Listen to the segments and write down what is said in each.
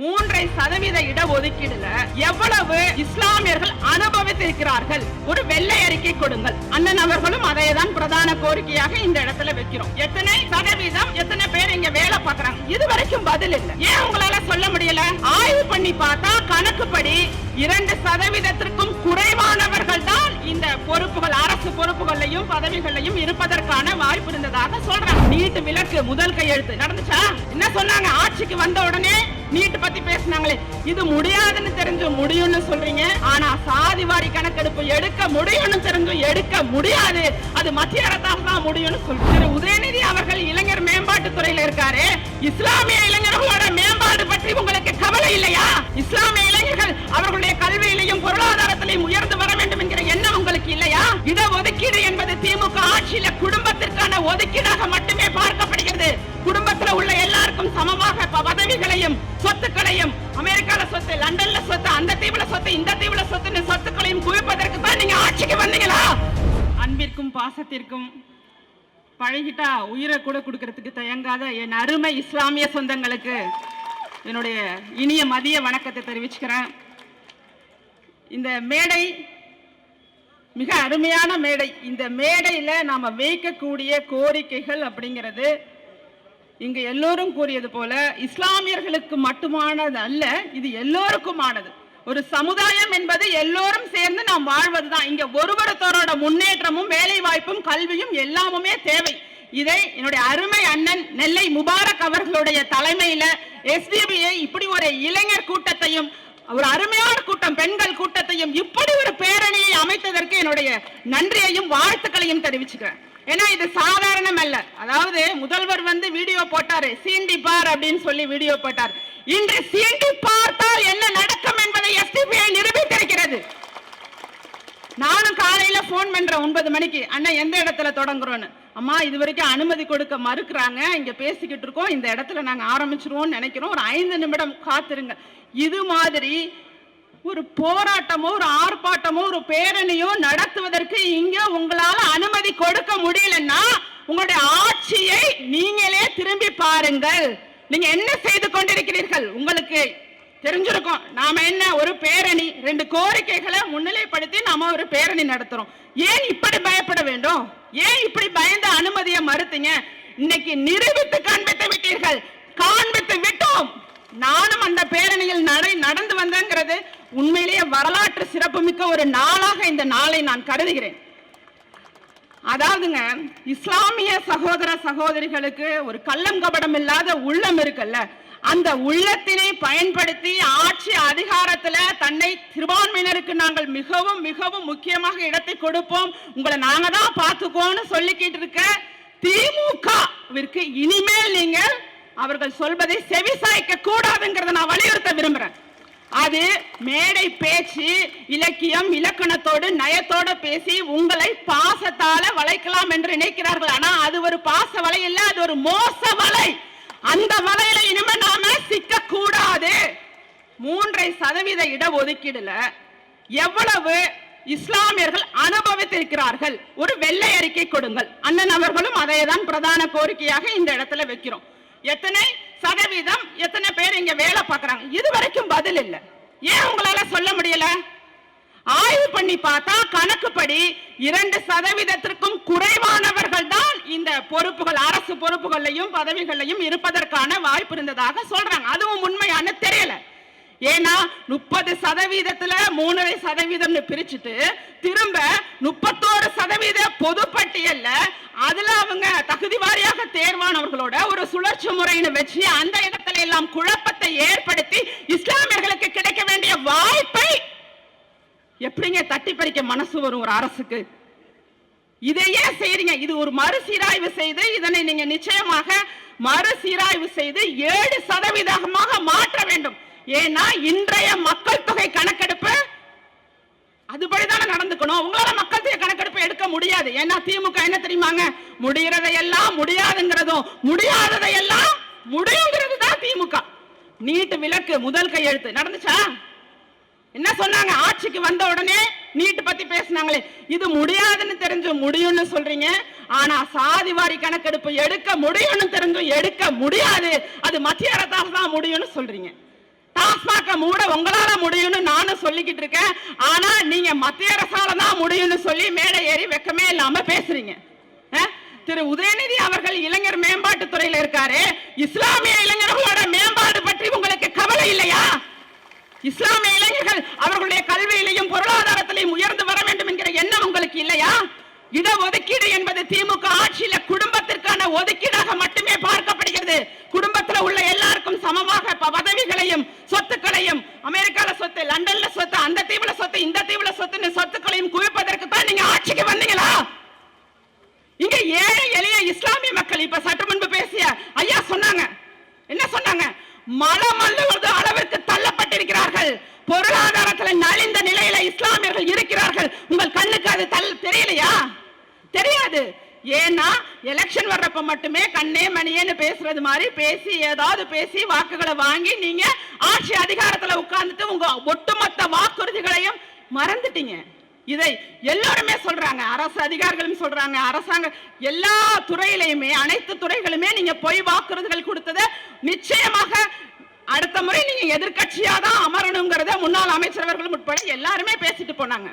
மூன்றை சதவீத இடஒதுக்கீடுல எவ்வளவு இஸ்லாமியர்கள் அனுபவித்திருக்கிறார்கள்? ஒரு வெள்ளை அறிக்கை கொடுங்கள். அண்ணன் அவர்களும் அதை தான் பிரதான கோரிக்கையாக இந்த இடத்துல வைக்கிறோம். எத்தனை சதவீதம் எத்தனை பேர் இங்க வேலை பார்க்கறாங்க? இது வரைக்கும் பதில் இல்லை. ஏன் உங்களால சொல்ல முடியல? ஆய்வு பண்ணி பார்த்தா கணக்குப்படி இரண்டு சதவீதத்திற்கும் குறைவானவர்கள் தான் இந்த பொறுப்புகள் அரசு பொறுப்புகளையும் பதவிகளையும் இருப்பதற்கான வாய்ப்பு இருந்ததாக சொல்றாங்க. நீட்டு விலக்கு முதல் கையெழுத்து. நடந்துச்சா? என்ன சொன்னாங்க? ஆட்சிக்கு வந்த உடனே நீட் பத்தி பேசினாங்களே. இது முடியாதுன்னு தெரிஞ்சு முடியும்னு சொல்றீங்க. ஆனா சாதிவாரி கணக்கெடுப்பு எடுக்க முடியும்னு தெரிஞ்சு எடுக்க முடியாது. அது மத்திய அரசால் தான் முடியும்னு சொல்றாரு உதயநிதி அவர்கள் இளைஞர் மேம்பாட்டு துறையில இருக்காரு. இஸ்லாமிய இளைஞர்களோட மேம்பாடு பற்றி உங்களுக்கு கவலை இல்லையா? இஸ்லாமிய இளைஞர்கள் அவர்களுடைய கல்வியிலையும் பொருளாதாரத்திலையும் உயர்ந்து வர வேண்டும் என்கிற எண்ணம் உங்களுக்கு இல்லையா? இடஒதுக்கீடு என்பது திமுக ஆட்சியில குடும்பத்திற்கான ஒதுக்கீடாக மட்டுமே பார்க்கப்படுகிறது. குடும்பத்துல உள்ள எல்லாருக்கும் சமமாக பதவிகளையும் சொத்துக்களையும் அமெரிக்கால சொத்து லண்டன்ல சொத்து அந்த தீவுல சொத்து இந்த தீவுல சொத்துன்னு சொத்துக்களையும் குவிப்பதற்கு தான் நீங்க ஆட்சிக்கு வந்தீங்களா? அன்பிற்கும் பாசத்திற்கும் பழகிட்டா உயிரை கூட கொடுக்கறதுக்கு தயங்காத என் அருமை இஸ்லாமிய சொந்தங்களுக்கு என்னுடைய இனிய மதிய வணக்கத்தை தெரிவிச்சுக்கிறேன். இந்த மேடை மிக அருமையான மேடை. இந்த மேடையில் நாம் வைக்கக்கூடிய கோரிக்கைகள் அப்படிங்கிறது இங்க எல்லோரும் கூறியது போல இஸ்லாமியர்களுக்கு மட்டுமானது அல்ல இது எல்லோருக்குமானது. ஒரு சமுதாயம் என்பது எல்லோரும் சேர்ந்து நாம் வாழ்வதுதான். இங்க ஒருவருத்தரோட முன்னேற்றமும் வேலை வாய்ப்பும் கல்வியும் எல்லாமுமே தேவை. இதை என்னுடைய அருமை அண்ணன் நெல்லை முபாரக் அவர்களுடைய தலைமையில எஸ்பிபிஐ இப்படி ஒரு இளைஞர் கூட்டத்தையும் ஒரு அருமையான கூட்டம் பெண்கள் கூட்டத்தையும் இப்படி ஒரு பேரணியை அமைத்ததற்கு என்னுடைய நன்றியையும் வாழ்த்துக்களையும் தெரிவிச்சுக்கிறேன். ஏன்னா இது சாதாரணம் அல்ல அதாவது முதல்வர் வந்து வீடியோ போட்டாரு சீண்டி பார் அப்படின்னு சொல்லி வீடியோ போட்டார். இன்று சீண்டி பார்த்தால் என்ன நடக்கும் என்பதை எஸ்டிபிஐ நிரூபித்திருக்கிறது. நானும் காலையில போன் பண்றேன் ஒன்பது மணிக்கு. அண்ணன் எந்த இடத்துல தொடங்குறோன்னு? அம்மா இது வரைக்கும் அனுமதி கொடுக்க மறுக்கிறாங்க. இங்க பேசிக்கிட்டு இருக்கோம். இந்த இடத்துல நாங்க ஆரம்பிச்சிருவோம்னு நினைக்கிறோம். ஒரு ஐந்து நிமிடம் காத்திருங்க. இது மாதிரி ஒரு போராட்டமோ ஒரு ஆர்ப்பாட்டமோ ஒரு பேரணியோ நடத்துவதற்கு இங்க உங்களால அனுமதி கொடுக்க முடியலன்னா உங்களுடைய ஆட்சியை நீங்களே திரும்பி பாருங்கள். நீங்க என்ன செய்து கொண்டிருக்கிறீர்கள்? உங்களுக்கு தெரிஞ்சிருக்கும். நாம என்ன ஒரு பேரணி ரெண்டு கோரிக்கைகளை முன்னிலைப்படுத்தி நாம ஒரு பேரணி நடத்துறோம். ஏன் இப்படி பயப்பட வேண்டும்? ஏன் இப்படி பயந்த அனுமதியை மறுத்தீங்க? இன்னைக்கு நிரூபித்து காண்பித்து விட்டீர்கள். காண்பித்து விட்டோம். நானும் அந்த பேரணியில் நடை நடந்து வந்தேங்கிறது உண்மையிலேயே வரலாற்று சிறப்புமிக்க ஒரு நாளாக இந்த நாளை நான் கருதுகிறேன். அதாவதுங்க இஸ்லாமிய சகோதர சகோதரிகளுக்கு ஒரு கள்ளம் கபடம் இல்லாத உள்ளம் இருக்குல்ல அந்த உள்ளத்தினை பயன்படுத்தி ஆட்சி அதிகாரத்துல தன்னை சிறுபான்மையினருக்கு நாங்கள் மிகவும் மிகவும் முக்கியமாக இடத்தை கொடுப்போம். உங்களை நாங்க தான் பார்த்துக்கோன்னு சொல்லிக்கிட்டு இருக்க திமுகவிற்கு இனிமேல் நீங்கள் அவர்கள் சொல்வதை செவிசாய்க்க கூடாதுங்கிறத நான் வலியுறுத்த விரும்புறேன். அது மேடை பேச்சு இலக்கியம் இலக்கணத்தோடு நயத்தோட பேசி உங்களை பாசத்தால வளைக்கலாம் என்று நினைக்கிறார்கள். ஆனா அது ஒரு பாச வலை இல்ல அது ஒரு மோச வலை. அந்த வலையில இனிமே நாம சிக்க கூடாது மூன்றை சதவீத இடஒதுக்கீடுல எவ்வளவு இஸ்லாமியர்கள் அனுபவித்திருக்கிறார்கள்? ஒரு வெள்ளை அறிக்கை கொடுங்கள். அண்ணன் அவர்களும் அதை தான் பிரதான கோரிக்கையாக இந்த இடத்துல வைக்கிறோம். எத்தனை? சதவீதம் எத்தனை பேர் இங்க வேலை பார்க்கறாங்க? இது வரைக்கும் பதில் இல்ல. ஏன் உங்களால சொல்ல முடியல? ஆய்வு பண்ணி பார்த்தா கணக்குப்படி இரண்டு சதவீதத்திற்கும் குறைவானவர்கள் தான் இந்த பொறுப்புகள் அரசு பொறுப்புகளையும் பதவிகளையும் இருப்பதற்கான வாய்ப்பு இருந்ததாக சொல்றாங்க. அதுவும் உண்மையான தெரியல. ஏன்னா முப்பது சதவீதத்துல மூணரை சதவீதம்னு பிரிச்சுட்டு திரும்ப முப்பத்தோரு சதவீத பொதுப்பட்டியல்ல அதுல அவங்க தகுதி வாரியாக தேர்வானவர்களோட ஒரு சுழற்சி முறைன்னு வச்சு அந்த இடத்துல எல்லாம் குழப்பத்தை ஏற்படுத்தி இஸ்லாமியர்களுக்கு கிடைக்க வேண்டிய வாய்ப்பை எப்படிங்க தட்டி பறிக்க மனசு வரும் ஒரு அரசுக்கு? இதையே செய்றீங்க. இது ஒரு மறுசீராய்வு செய்து இதனை நீங்க நிச்சயமாக மறுசீராய்வு செய்து ஏழு சதவீதமாக மாற்ற வேண்டும். ஏன்னா இன்றைய மக்கள் தொகை கணக்கெடுப்பு அதுபடிதானே நடந்துக்கணும். உங்களால மக்கள் தொகை கணக்கெடுப்பு எடுக்க முடியாது. ஏன்னா திமுக என்ன தெரியுமாங்க? முடிகிறதையெல்லாம் முடியாதுங்கிறதும் முடியாததையெல்லாம் முடியுங்கிறது தான் திமுக. நீட்டு விலக்கு முதல் கையெழுத்து. நடந்துச்சா? என்ன சொன்னாங்க? ஆட்சிக்கு வந்த உடனே நீட்டு பத்தி பேசினாங்களே. இது முடியாதுன்னு தெரிஞ்சு முடியும்னு சொல்றீங்க. ஆனா சாதிவாரி கணக்கெடுப்பு எடுக்க முடியும்னு தெரிஞ்சு எடுக்க முடியாது. அது மத்திய அரசாக தான் முடியும்னு சொல்றீங்க. டாஸ்மாக மூட உங்களால முடியும்னு நானும் சொல்லிக்கிட்டு இருக்கேன். ஆனா நீங்க மத்திய அரசால தான் முடியும்னு சொல்லி மேடை ஏறி வெக்கமே இல்லாம பேசுறீங்க. திரு உதயநிதி அவர்கள் இளைஞர் மேம்பாட்டு துறையில இருக்காரு. இஸ்லாமிய இளைஞர்களோட மேம்பாடு பற்றி உங்களுக்கு கவலை இல்லையா? இஸ்லாமிய இளைஞர்கள் அவர்களுடைய கல்வியிலையும் பொருளாதாரத்திலையும் உயர்ந்து வர வேண்டும் என்கிற எண்ணம் உங்களுக்கு இல்லையா? இட ஒதுக்கீடு என்பது திமுக ஆட்சியில குடும்பத்திற்கான ஒதுக்கீடாக மட்டுமே பார்க்கப்படுகிறது. குடும்பத்துல உள்ள எல்லாருக்கும் சமமாக பதவிகளையும் சொத்துக்களையும் அமெரிக்கால சொத்து லண்டன்ல சொத்து அந்த தீவுல சொத்து இந்த தீவுல சொத்துன்னு சொத்துக்களையும் குவிப்பதற்கு தான் நீங்க ஆட்சிக்கு வந்தீங்களா? இங்க ஏழை எளிய இஸ்லாமிய மக்கள் இப்ப சற்று முன்பு பேசிய ஐயா சொன்னாங்க. என்ன சொன்னாங்க? மலம் அள்ளுவது அளவிற்கு தள்ளப்பட்டிருக்கிறார்கள். பொருளாதாரத்தில் நலிந்த நிலையில இஸ்லாமியர்கள் இருக்கிறார்கள். உங்கள் கண்ணுக்கு அது தெரியலையா? தெரியாது. ஏன்னா எலெக்ஷன் வர்றப்ப மட்டுமே கண்ணே மணியேன்னு பேசுறது மாதிரி பேசி ஏதாவது பேசி வாக்குகளை வாங்கி நீங்க ஆட்சி அதிகாரத்துல உட்கார்ந்துட்டு உங்க ஒட்டுமொத்த வாக்குறுதிகளையும் மறந்துட்டீங்க. இதை எல்லாருமே சொல்றாங்க. அரசு அதிகாரிகளும் சொல்றாங்க. அரசாங்க எல்லா துறையிலையுமே அனைத்து துறைகளுமே நீங்க பொய் வாக்குறுதிகள் கொடுத்தது நிச்சயமாக அடுத்த முறை நீங்க எதிர்கட்சியா தான் அமரணுங்கிறத முன்னாள் அமைச்சரவர்கள் உட்பட எல்லாருமே பேசிட்டு போனாங்க.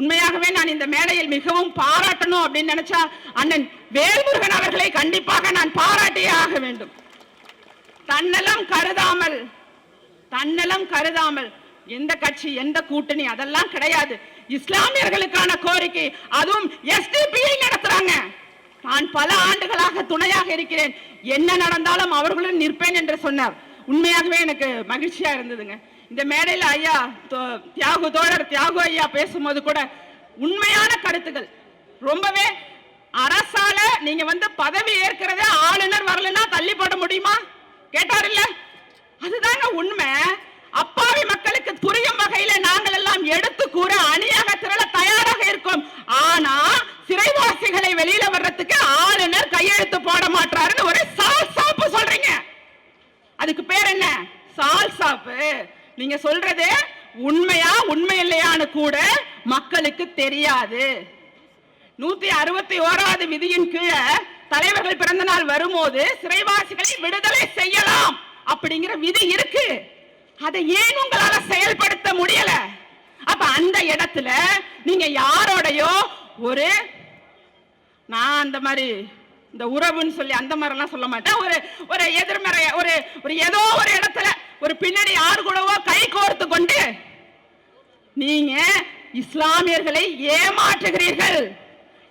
உண்மையாகவே நான் இந்த மேடையில் மிகவும் பாராட்டணும் அப்படின்னு நினைச்சா அண்ணன் வேல்முருகன் அவர்களை கண்டிப்பாக நான் பாராட்டியே ஆக வேண்டும். தன்னலம் கருதாமல் தன்னலம் கருதாமல் எந்த கட்சி எந்த கூட்டணி அதெல்லாம் கிடையாது. இஸ்லாமியர்களுக்கான கோரிக்கை அதுவும் எஸ்டிபிஐ நடத்துறாங்க. நான் பல ஆண்டுகளாக துணையாக இருக்கிறேன். என்ன நடந்தாலும் அவர்களுடன் நிற்பேன் என்று சொன்னார். உண்மையாகவே எனக்கு மகிழ்ச்சியா இருந்ததுங்க. இந்த மேடையில் ஐயா தியாகு தோழர் தியாகு ஐயா பேசும்போது கூட உண்மையான கருத்துக்கள். ரொம்பவே அரசால நீங்க வந்து பதவி ஏற்கிறத ஆளுநர் வரலன்னா தள்ளி போட முடியுமா? கேட்டார் இல்ல. அதுதாங்க உண்மை. அப்பாவி மக்களுக்கு புரியும் வகையில நாங்கள் எல்லாம் எடுத்து கூற அணியாக திரள தயாராக இருக்கோம் ஆனா சிறைவாசிகளை வெளியில வர்றதுக்கு ஆளுநர் கையெழுத்து போட மாட்டாருன்னு ஒரு சால் சாப்பு சொல்றீங்க அதுக்கு பேர் என்ன சால் சாப்பு நீங்க சொல்றது உண்மையா உண்மை இல்லையான்னு கூட மக்களுக்கு தெரியாது. நூத்தி அறுபத்தி ஓராவது விதியின் கீழே தலைவர்கள் பிறந்த நாள் வரும்போது சிறைவாசிகளை விடுதலை செய்யலாம் அப்படிங்கிற விதி இருக்கு. அதை ஏன் உங்களால செயல்படுத்த முடியல? அப்ப அந்த இடத்துல நீங்க யாரோடையோ ஒரு நான் அந்த மாதிரி இந்த உறவுன்னு சொல்லி அந்த மாதிரிலாம் சொல்ல மாட்டேன். ஒரு ஒரு எதிர்மறை ஒரு ஒரு ஏதோ ஒரு இடத்துல ஒரு பின்னணி யாரு கூடவோ கை கோர்த்து கொண்டு நீங்க இஸ்லாமியர்களை ஏமாற்றுகிறீர்கள்.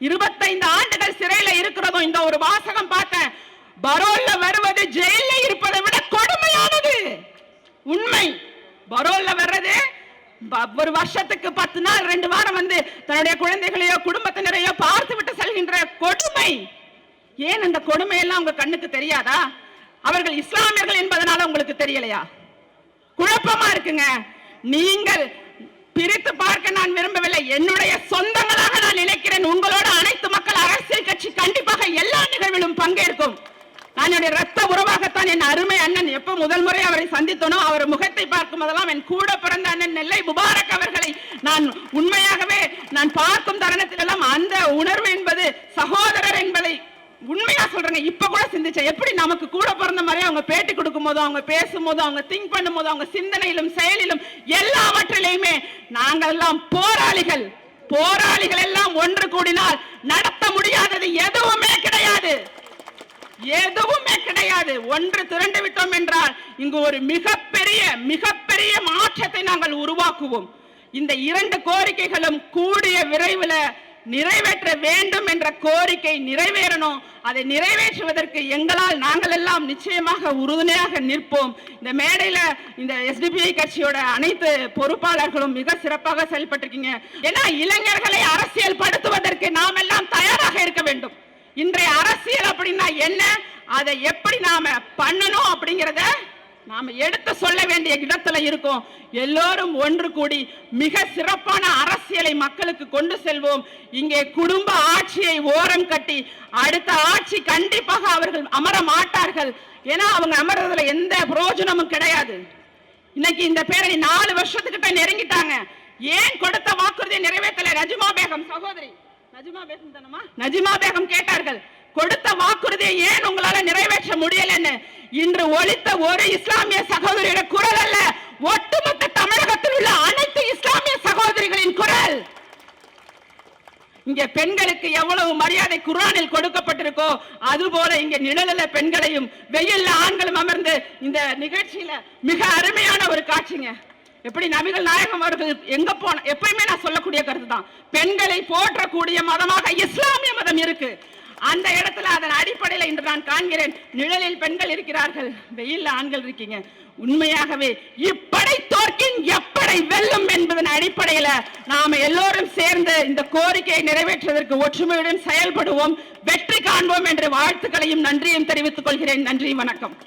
இருபத்தைந்து ஆண்டுகள் சிறையில இருக்கிறதும் இந்த ஒரு வாசகம் பார்த்தேன் பரோல்ல வருவது ஜெயில இருப்பதை விட கொடுமையானது. உண்மை. பரோல்ல வர்றது ஒரு வருஷத்துக்கு பத்து நாள் ரெண்டு வாரம் வந்து தன்னுடைய குழந்தைகளையோ குடும்பத்தினரையோ பார்த்து விட்டு செல்கின்ற கொடுமை. ஏன் அந்த கொடுமை எல்லாம் உங்க கண்ணுக்கு தெரியாதா? அவர்கள் இஸ்லாமியர்கள் என்பதனால உங்களுக்கு தெரியலையா? குழப்பமா இருக்குங்க. நீங்கள் பிரித்து பார்க்க நான் விரும்பவில்லை. என்னுடைய சொந்தங்களாக நான் நினைக்கிறேன். உங்களோட அனைத்து மக்கள் அரசியல் கட்சி கண்டிப்பாக எல்லா நிகழ்விலும் பங்கேற்கும். நான் என்னுடைய ரத்த உறவாகத்தான் என் அருமை அண்ணன் எப்ப முதல் முறை அவரை சந்தித்தனோ அவர் முகத்தை பார்க்கும் போதெல்லாம் என் கூட பிறந்த அண்ணன் நெல்லை முபாரக் அவர்களை நான் உண்மையாகவே நான் பார்க்கும் தருணத்தில் எல்லாம் அந்த உணர்வு என்பது சகோதரர் என்பதை உண்மையா சொல்றேங்க இப்ப கூட சிந்திச்சேன். எப்படி நமக்கு கூட பிறந்த மாதிரி அவங்க பேட்டி கொடுக்கும் போது அவங்க பேசும்போது அவங்க திங்க் பண்ணும் போது அவங்க சிந்தனையிலும் செயலிலும் எல்லாவற்றிலையுமே நாங்கள் எல்லாம் போராளிகள். போராளிகள் எல்லாம் ஒன்று கூடினால் நடத்த முடியாதது எதுவுமே கிடையாது. எதுவுமே கிடையாது. ஒன்று திரண்டு விட்டோம் என்றால் இங்கு ஒரு மிகப்பெரிய மிகப்பெரிய மாற்றத்தை நாங்கள் உருவாக்குவோம். இந்த இரண்டு கோரிக்கைகளும் கூடிய விரைவில் நிறைவேற்ற வேண்டும் என்ற கோரிக்கை நிறைவேறணும். அதை நிறைவேற்றுவதற்கு எங்களால் நாங்கள் எல்லாம் நிச்சயமாக உறுதுணையாக நிற்போம். இந்த மேடையில இந்த எஸ்டிபிஐ கட்சியோட அனைத்து பொறுப்பாளர்களும் மிக சிறப்பாக செயல்பட்டிருக்கீங்க. ஏன்னா இளைஞர்களை அரசியல் படுத்துவதற்கு நாம் எல்லாம் தயாராக இருக்க வேண்டும். இன்றைய அரசியல் அப்படின்னா என்ன? அதை எப்படி நாம பண்ணணும் அப்படிங்கிறத நாம எடுத்து சொல்ல வேண்டிய இடத்துல இருக்கோம். எல்லோரும் ஒன்று கூடி மிக சிறப்பான அரசியலை மக்களுக்கு கொண்டு செல்வோம். இங்கே குடும்ப ஆட்சியை ஓரம் கட்டி அடுத்த ஆட்சி கண்டிப்பாக அவர்கள் அமர மாட்டார்கள். ஏன்னா அவங்க அமர்றதுல எந்த பிரயோஜனமும் கிடையாது. இன்னைக்கு இந்த பேரணி நாலு வருஷத்துக்கிட்ட நெருங்கிட்டாங்க. ஏன் கொடுத்த வாக்குறுதியை நிறைவேற்றல? நஜ்மா பேகம் சகோதரி. நஜிமா பேகம் தானமா நஜிமா பேகம் கேட்டார்கள். கொடுத்த வாக்குறுதியை ஏன் உங்களால நிறைவேற்ற முடியலன்னு? இன்று ஒழித்த ஒரு இஸ்லாமிய சகோதரியோட குரல் அல்ல ஒட்டுமொத்த தமிழகத்தில் உள்ள அனைத்து இஸ்லாமிய சகோதரிகளின் குரல். இங்க பெண்களுக்கு எவ்வளவு மரியாதை குர்ஆனில் கொடுக்கப்பட்டிருக்கோ அது போல இங்க நிழல பெண்களையும் வெயில்ல ஆண்களும் அமர்ந்து இந்த நிகழ்ச்சியில மிக அருமையான ஒரு காட்சிங்க. எப்படி நபிகள் நாயகம் அவர்கள் எங்க போன எப்பயுமே நான் சொல்லக்கூடிய கருத்து தான் பெண்களை போற்றக்கூடிய மதமாக இஸ்லாமிய மதம் இருக்கு. அந்த இடத்துல அதன் அடிப்படையில் இன்று நான் காண்கிறேன். நிழலில் பெண்கள் இருக்கிறார்கள். வெயில்ல ஆண்கள் இருக்கீங்க. உண்மையாகவே இப்படை தோற்கின் எப்படை வெல்லும் என்பதன் அடிப்படையில நாம எல்லோரும் சேர்ந்து இந்த கோரிக்கையை நிறைவேற்றுவதற்கு ஒற்றுமையுடன் செயல்படுவோம். வெற்றி காண்போம் என்ற வாழ்த்துக்களையும் நன்றியும் தெரிவித்துக் கொள்கிறேன். நன்றி வணக்கம்.